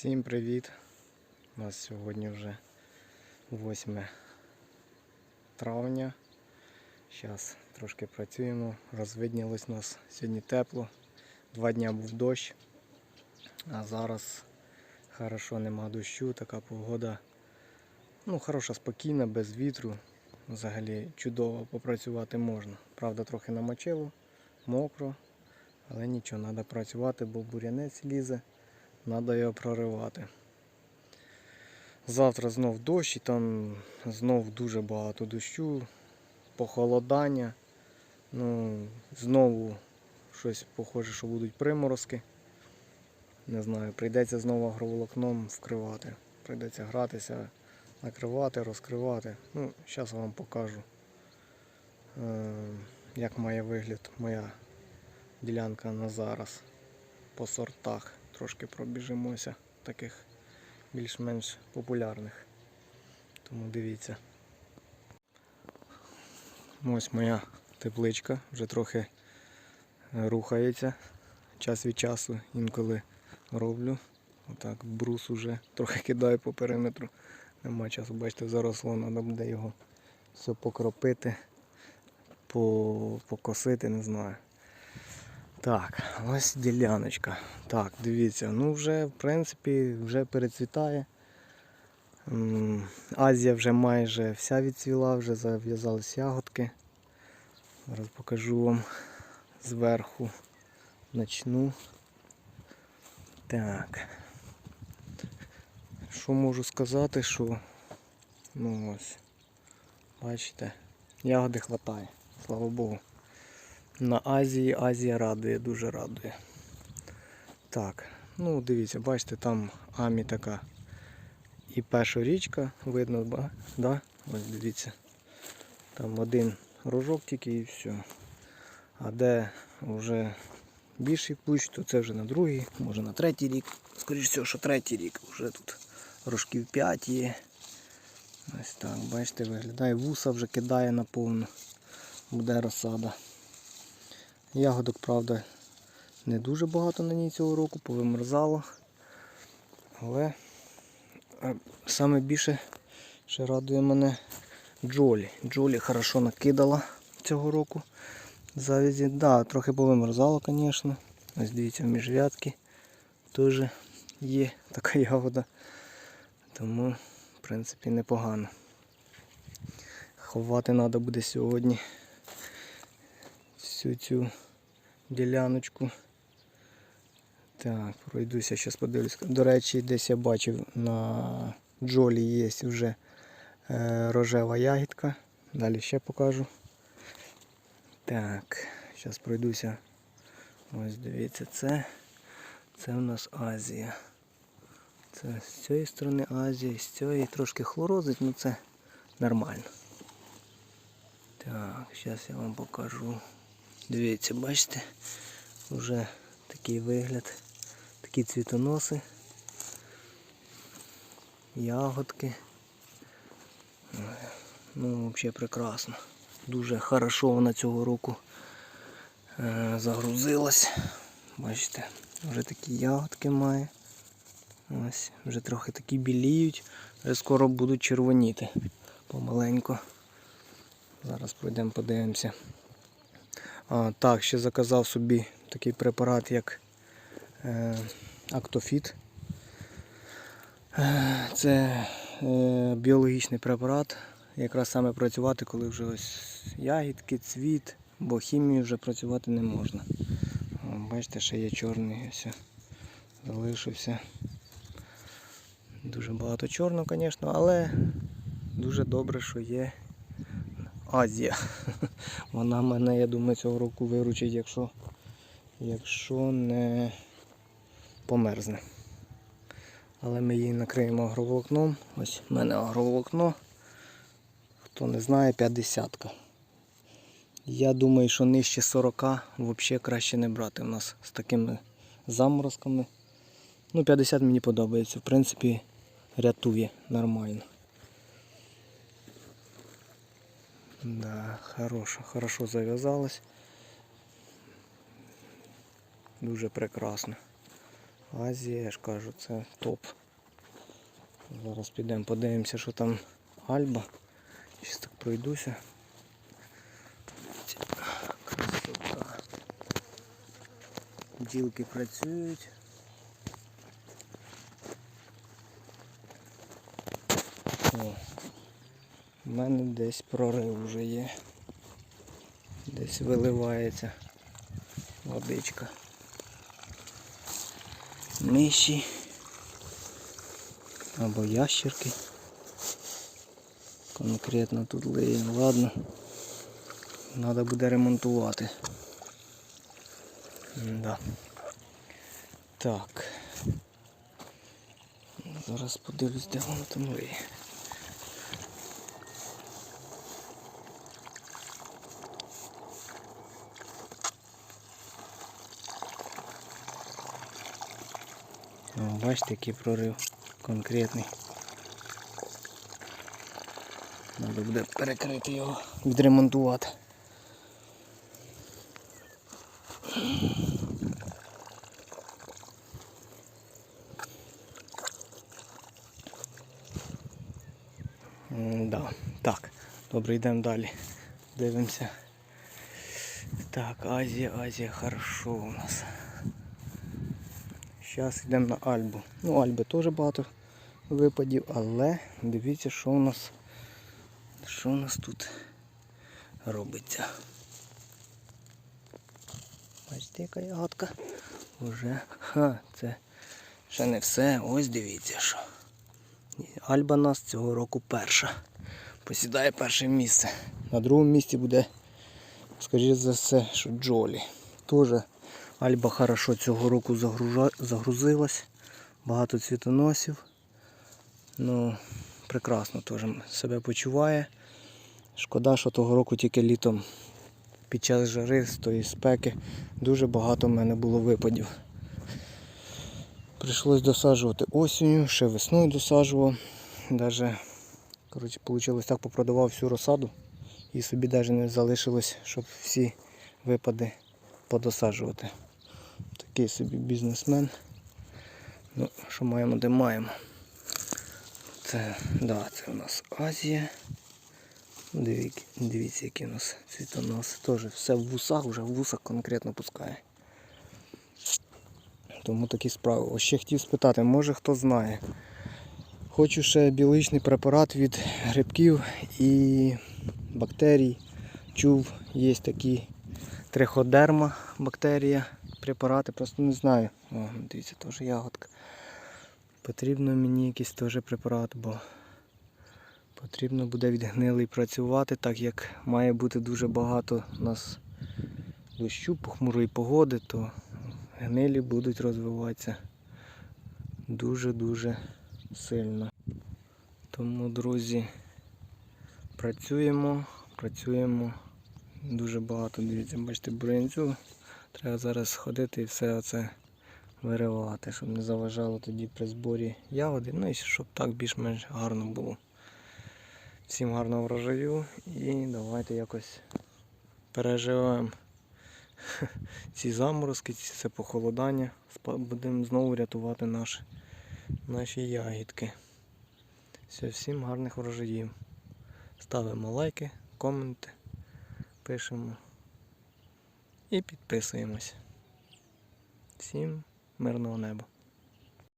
Всім привіт! У нас сьогодні вже 8 травня. Зараз трошки працюємо, розвиднілось у нас сьогодні тепло. Два дня був дощ, а зараз хорошо нема дощу, така погода. Ну, хороша, спокійна, без вітру. Взагалі чудово попрацювати можна. Правда, трохи намочило, мокро, але нічого, треба працювати, бо бурянець лізе. Треба його проривати. Завтра знов дощ і там знов дуже багато дощу, похолодання. Ну, знову щось похоже, що будуть приморозки. Не знаю, прийдеться знову агроволокном вкривати. Прийдеться гратися, накривати, розкривати. Ну, зараз вам покажу, е, як має вигляд моя ділянка на зараз по сортах. Трошки пробіжимося таких більш-менш популярних. Тому дивіться. Ось моя тепличка вже трохи рухається. Час від часу інколи роблю. Отак брус уже трохи кидаю по периметру. Нема часу, бачите, заросло, треба буде його все покропити, покосити, не знаю. Так, ось діляночка. Так, дивіться, ну вже в принципі вже перецвітає. Азія вже майже вся відцвіла, вже зав'язались ягодки. Зараз покажу вам зверху. Начну. Так. Що можу сказати, що ну ось. Бачите, ягоди хватає, слава Богу. На Азії Азія радує, дуже радує. Так, ну дивіться, бачите, там Амі така і перша річка, видно, да? Ось дивіться. Там один рожок тільки і все. А де вже більший пуч, то це вже на другий, може на третій рік. Скоріше всього, що третій рік. Вже тут рожків 5 є. Ось так, бачите, виглядає, вуса вже кидає наповну. Буде розсада. Ягодок, правда, не дуже багато на ній цього року, повимерзало. Але е, саме більше ще радує мене Джолі. Джолі хорошо накидала цього року. Завязі, да, трохи повимерзало, звісно. Ось дивіться, в міжрядки теж є така ягода. Тому, в принципі, непогано. Ховати треба буде сьогодні всю цю діляночку. Так, пройдуся, зараз подивлюсь. До речі, десь я бачив на джолі є вже е, рожева ягідка. Далі ще покажу. Так, зараз пройдуся. Ось дивіться, це, це у нас Азія. Це з цієї сторони Азія, з цієї трошки хлорозить, ну це нормально. Так, зараз я вам покажу. Дивіться, бачите, вже такий вигляд, такі цвітоноси, ягодки. Ну, взагалі прекрасно. Дуже хорошо вона цього року е, загрузилась. Бачите, вже такі ягодки має. Ось, вже трохи такі біліють, вже скоро будуть червоніти помаленьку. Зараз пройдемо, подивимося. А, так, ще заказав собі такий препарат, як е, Актофіт. Е, це е, біологічний препарат. Якраз саме працювати, коли вже ось ягідки, цвіт, бо хімію вже працювати не можна. Бачите, ще є чорний ось. Залишився. Дуже багато чорного, звісно, але дуже добре, що є Азія. Вона мене, я думаю, цього року виручить, якщо, якщо не померзне. Але ми її накриємо агроволокном. Ось в мене агроволокно. Хто не знає, 50. Я думаю, що нижче 40 взагалі краще не брати у нас з такими заморозками. Ну, 50 мені подобається. В принципі, рятує нормально. Да, хорошо, хорошо зав'язалось. Дуже прекрасно. Азія, я ж кажу, це топ. Зараз підемо подивимося, що там Альба. Щас так пройдуся. Красота. Бджілки працюють. У мене десь прорив вже є. Десь виливається водичка. Миші або ящерки. Конкретно тут лиємо. Ладно. Треба буде ремонтувати. Да. Так. Зараз подивлюсь, де воно там лиє. О, бачите, який прорив конкретний. Треба буде перекрити його, відремонтувати. Да. Так, добре, йдемо далі. Дивимося. Так, Азія, Азія, хорошо у нас. Зараз йдемо на Альбу. Ну, Альби теж багато випадів, але дивіться, що у нас що у нас тут робиться. Бачите, яка ягодка. Уже ха, це ще не все. Ось дивіться що. Альба нас цього року перша. Посідає перше місце. На другому місці буде, скоріше за все, що Джолі. Теж Альба хорошо цього року загрузилась. Багато цвітоносів. Ну, прекрасно теж себе почуває. Шкода, що того року тільки літом під час жари з тої спеки дуже багато в мене було випадів. Прийшлось досаджувати осінню, ще весною досаджував. Даже, коротше, вийшло так, попродавав всю розсаду і собі навіть не залишилось, щоб всі випади подосаджувати. Такий собі бізнесмен. Ну, що маємо, де маємо. Це, да, це у нас Азія. Дивіться, які у нас цвітоноси. Теж все в вусах, вже в вусах конкретно пускає. Тому такі справи. Ще хотів спитати, може хто знає. Хочу ще біологічний препарат від грибків і бактерій. Чув, є такі триходерма бактерія, препарати, просто не знаю. О, дивіться, теж ягодка. Потрібно мені якийсь теж препарат, бо потрібно буде від гнилий працювати, так як має бути дуже багато у нас дощу, похмурої погоди, то гнилі будуть розвиватися дуже-дуже сильно. Тому, друзі, працюємо, працюємо. Дуже багато, дивіться, бачите, бурянцю. Треба зараз сходити і все оце виривати, щоб не заважало тоді при зборі ягоди. Ну і щоб так більш-менш гарно було. Всім гарного врожаю і давайте якось переживемо ці заморозки, ці це похолодання. Будемо знову рятувати наші, наші ягідки. Все, всім гарних врожаїв. Ставимо лайки, коменти, пишемо і підписуємось. Всім мирного неба.